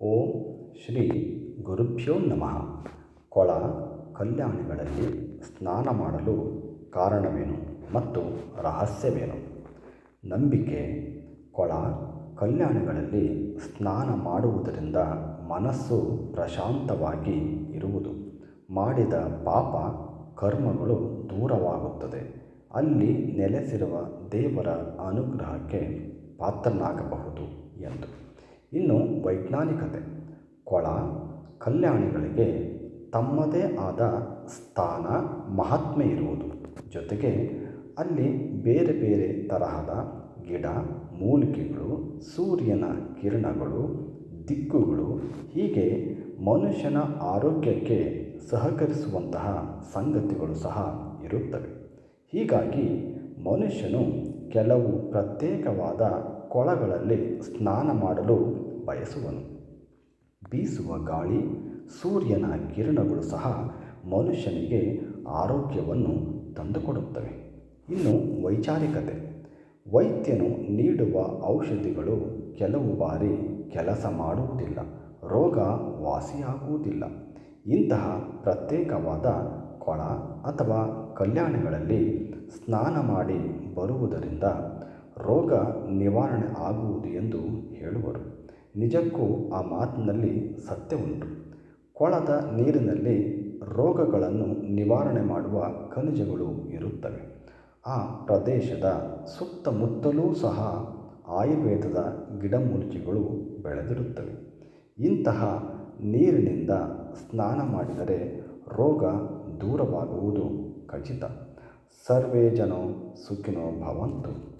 ಓಂ ಶ್ರೀ ಗುರುಭ್ಯೋ ನಮಃ. ಕೊಳ ಕಲ್ಯಾಣಿಗಳಲ್ಲಿ ಸ್ನಾನ ಮಾಡಲು ಕಾರಣವೇನು ಮತ್ತು ರಹಸ್ಯವೇನು? ನಂಬಿಕೆ. ಕೊಳ ಕಲ್ಯಾಣಿಗಳಲ್ಲಿ ಸ್ನಾನ ಮಾಡುವುದರಿಂದ ಮನಸ್ಸು ಪ್ರಶಾಂತವಾಗಿ ಇರುವುದು. ಮಾಡಿದ ಪಾಪ ಕರ್ಮಗಳು ದೂರವಾಗುತ್ತದೆ. ಅಲ್ಲಿ ನೆಲೆಸಿರುವ ದೇವರ ಅನುಗ್ರಹಕ್ಕೆ ಪಾತ್ರನಾಗಬಹುದು ಎಂದು. ಇನ್ನು ವೈಜ್ಞಾನಿಕತೆ. ಕೊಳ ಕಲ್ಯಾಣಿಗಳಿಗೆ ತಮ್ಮದೇ ಆದ ಸ್ಥಾನ ಮಹಾತ್ಮೆ ಇರುವುದು. ಜೊತೆಗೆ ಅಲ್ಲಿ ಬೇರೆ ಬೇರೆ ತರಹದ ಗಿಡ, ಮೂಲಿಕೆಗಳು, ಸೂರ್ಯನ ಕಿರಣಗಳು, ದಿಕ್ಕುಗಳು, ಹೀಗೆ ಮನುಷ್ಯನ ಆರೋಗ್ಯಕ್ಕೆ ಸಹಕರಿಸುವಂತಹ ಸಂಗತಿಗಳು ಸಹ ಇರುತ್ತವೆ. ಹೀಗಾಗಿ ಮನುಷ್ಯನು ಕೆಲವು ಪ್ರತ್ಯೇಕವಾದ ಕೊಳಗಳಲ್ಲಿ ಸ್ನಾನ ಮಾಡಲು ಬಯಸುವನು. ಬೀಸುವ ಗಾಳಿ, ಸೂರ್ಯನ ಕಿರಣಗಳು ಸಹ ಮನುಷ್ಯನಿಗೆ ಆರೋಗ್ಯವನ್ನು ತಂದುಕೊಡುತ್ತವೆ. ಇನ್ನು ವೈಚಾರಿಕತೆ. ವೈದ್ಯನು ನೀಡುವ ಔಷಧಿಗಳು ಕೆಲವು ಬಾರಿ ಕೆಲಸ ಮಾಡುವುದಿಲ್ಲ, ರೋಗ ವಾಸಿಯಾಗುವುದಿಲ್ಲ. ಇಂತಹ ಪ್ರತ್ಯೇಕವಾದ ಕೊಳ ಅಥವಾ ಕಲ್ಯಾಣಗಳಲ್ಲಿ ಸ್ನಾನ ಮಾಡಿ ಬರುವುದರಿಂದ ರೋಗ ನಿವಾರಣೆ ಆಗುವುದು ಎಂದು ಹೇಳುವರು. ನಿಜಕ್ಕೂ ಆ ಮಾತಿನಲ್ಲಿ ಸತ್ಯ ಉಂಟು. ಕೊಳದ ನೀರಿನಲ್ಲಿ ರೋಗಗಳನ್ನು ನಿವಾರಣೆ ಮಾಡುವ ಖನಿಜಗಳು ಇರುತ್ತವೆ. ಆ ಪ್ರದೇಶದ ಸುತ್ತಮುತ್ತಲೂ ಸಹ ಆಯುರ್ವೇದದ ಗಿಡಮೂಲಿಕೆಗಳು ಬೆಳೆದಿರುತ್ತವೆ. ಇಂತಹ ನೀರಿನಿಂದ ಸ್ನಾನ ಮಾಡಿದರೆ ರೋಗ ದೂರವಾಗುವುದು ಖಚಿತ. ಸರ್ವೇ ಜನೋ ಸುಖಿನೋ ಭವಂತು.